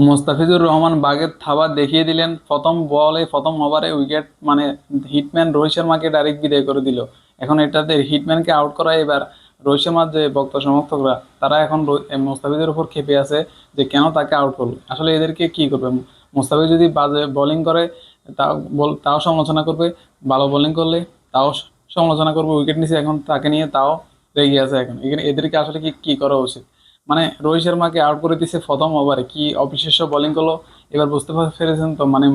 মোস্তাফিজুর রহমান বাগের থাবা দেখিয়ে দিলেন। প্রথম বলে প্রথম ওভারে উইকেট মানে হিটম্যান রোহিত শর্মাকে ডাইরেক্ট বিদায় করে দিল। এখন এটাতে হিটম্যানকে আউট করা এবার রোহিত শর্মার যে ভক্ত সমর্থকরা, তারা এখন মোস্তাফিজের উপর ক্ষেপে আছে যে কেন তাকে আউট করল? আসলে এদেরকে কি করবে? মোস্তাফিজ যদি বাজে বোলিং করে, তাও বল- তাও সমালোচনা করবে, ভালো বোলিং করলে তাও সমালোচনা করবে উইকেট নিচে এখন তাকে নিয়ে তাও রেগে আছে এখন। এখানে এদেরকে আসলে কি কি করা উচিত? মানে রোহিত শর্মাকে আউট করে দিছে প্রথম ওভারে কি অবিশ্বাস্য বোলিং করল? এবার বুঝতে পেরেছেন তো মানে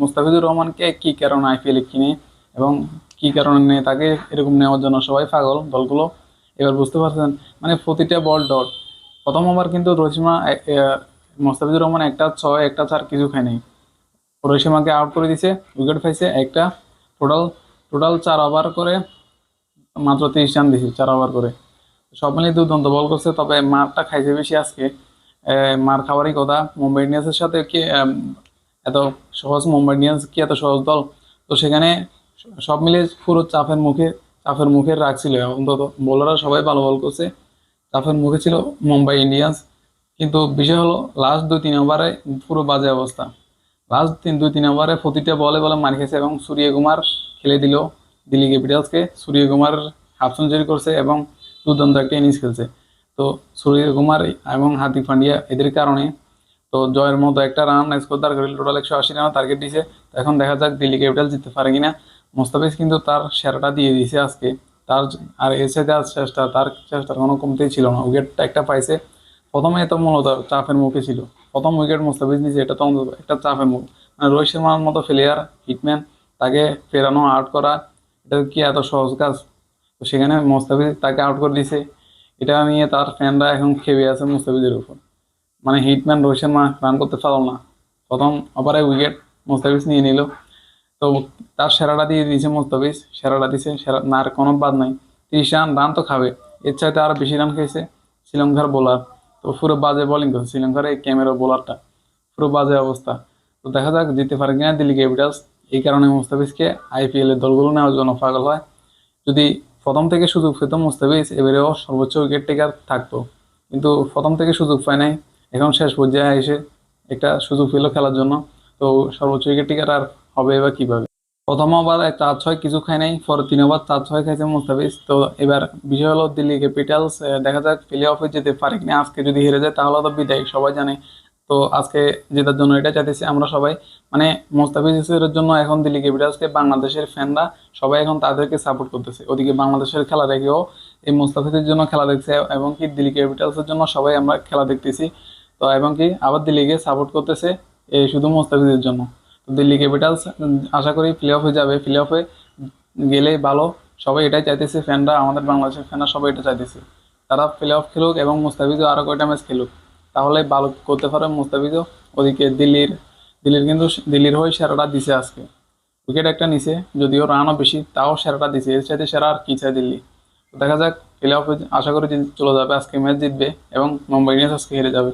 মুস্তাফিজুর রহমানকে কি কারণে আইপিএল কিনে এবং কি কারণে তাকে এরকম নেওয়ার জন্য সবাই পাগল দলগুলো? এবার বুঝতে পারছেন মানে প্রতিটা বল ডট প্রথম ওভার কিন্তু রোহিত শর্মা মুস্তাফিজুর রহমান একটা ছয়, একটা চার কিছু খায় নাই। রোহিত শর্মাকে আউট করে দিছে উইকেট পাইছে একটা। টোটাল টোটাল চার ওভার করে, মাত্র তিরিশ রান দিছে, চার ওভার করে। সব মিলিয়ে দুর্দান্ত বল করছে, তবে মারটা খাইছে বেশি আজকে। মার খাওয়ারই কথা। মুম্বাই ইন্ডিয়ান্সের সাথে কি এত সহজ মুম্বাই ইন্ডিয়ান্স কি এত সহজ দল? তো সেখানে সব মিলিয়ে পুরো চাপের মুখে চাপের মুখে রাখছিল অন্তত বোলাররা সবাই ভালো বল করছে। চাপের মুখে ছিল মুম্বাই ইন্ডিয়ান্স। কিন্তু বিষয় হলো লাস্ট দুই, তিন ওভারে পুরো বাজে অবস্থা। লাস্ট তিন, দুই, তিন ওভারে প্রতিটা বলে বলে মার খেয়েছে এবং সূর্যকুমার খেলে দিল দিল্লি ক্যাপিটালসকে সূর্যকুমার হাফ সেঞ্চুরি করছে এবং দুর্দান্ত একটা ইনিংস খেলছে। তো সূর্যকুমার এবং হার্দিক পান্ডিয়া এদের কারণে তো জয়ের মতো একটা রান স্কোর দাঁড় করিল টোটাল একশো আশি রান টার্গেট তো এখন দেখা যাক দিল্লি ক্যাপিটাল জিততে পারে কিনা। মোস্তাফিজ কিন্তু তার সেরাটা দিয়ে দিয়েছে আজকে। তার আর এসে যাওয়ার চেষ্টা, তার চেষ্টার কোনো কমতেই ছিল না। উইকেটটা একটা পাইছে। প্রথমে তো মূলত চাপের মুখে ছিল। প্রথম উইকেট মুস্তাফিজ নিয়েছে এটা তো একটা চাপের মুখ। মানে রোহিত শর্মার মতো প্লেয়ার হিটম্যান তাকে ফেরানো আউট করা, এটা কি এত সহজ কাজ? তো সেখানে মোস্তাফিজ তাকে আউট করে দিছে। এটা নিয়ে তার ফ্যানরা এখন খেপে আছে মুস্তাফিজের উপর। মানে হিটম্যান রোহিত শর্মা রান করতে পারল না। প্রথম ওভারে উইকেট মুস্তাফিজ নিয়ে নিল। তো তার সেরাটা দিয়ে দিয়েছে মুস্তাফিজ। সেরাটা দিছে, সেরা না, আর কোনো বাদ নাই। তিরিশ রান রান তো খাবে। এর চাইতে আরও বেশি রান খেয়েছে শ্রীলঙ্কার বোলার তো পুরো বাজে বোলিং করছে শ্রীলঙ্কার এই ক্যামেরা বোলারটা পুরো বাজে অবস্থা। তো দেখা যাক জিততে পারে কিনা দিল্লি ক্যাপিটালস এই কারণে মুস্তাফিজকে আইপিএলের দলগুলো নেওয়ার জন্য পাগল হয়। যদি প্রথম থেকে সুযোগ পেত মুস্তাফিজ, এবারেও সর্বোচ্চ উইকেট টেকার থাকতো। কিন্তু প্রথম থেকে সুযোগ পায় নাই। এখন শেষ পর্যায়ে এসে একটা সুযোগ পেল খেলার জন্য। তো সর্বোচ্চ উইকেট টেকার আর হবে এবার কীভাবে? প্রথম ওভার চার ছয় কিছু খায় নাই, পরে তিন ওভার চার ছয় খাইছে মুস্তাফিজ। তো এবার বিষয় হলো দিল্লি ক্যাপিটালস দেখা যাক প্লে অফে যেতে পারে কিনা। আজকে যদি হেরে যায় তাহলে তো বিদায়, সবাই জানে। তো আজকে জেতার জন্য এটা চাইতেছি আমরা সবাই মানে মোস্তাফিজের জন্য এখন দিল্লি ক্যাপিটালসকে বাংলাদেশের ফ্যানরা সবাই এখন তাদেরকে সাপোর্ট করতেছে। ওদিকে বাংলাদেশের খেলা দেখেও এই মোস্তাফিজের জন্য খেলা দেখছে এবং কি দিল্লি ক্যাপিটালসের জন্য সবাই আমরা খেলা দেখতেছি। তো এবং কি আবার দিল্লিকে সাপোর্ট করতেছে এই শুধু মোস্তাফিজের জন্য। তো দিল্লি ক্যাপিটালস, আশা করি প্লে অফে যাবে। প্লে অফে গেলেই ভালো। সবাই এটাই চাইতেছে, ফ্যানরা, আমাদের বাংলাদেশের ফ্যানরা সবাই এটা চাইতেছে। তারা প্লে অফ খেলুক এবং মুস্তাফিজও আরও কয়টা ম্যাচ খেলুক। তাহলে ভালো করতে পারে মুস্তাফিজও। ওদিকে দিল্লির দিল্লির কিন্তু দিল্লির হয়ে সেরাটা দিছে আজকে। উইকেট একটা নিছে, যদিও রানও বেশি, তাও সেরাটা দিছে। এর সাথে সেরা আর কী চায় দিল্লি? দেখা যাক প্লে অফে আশা করি চলে যাবে, আজকে ম্যাচ জিতবে এবং মুম্বাই ইন্ডিয়ান্স আজকে হেরে যাবে।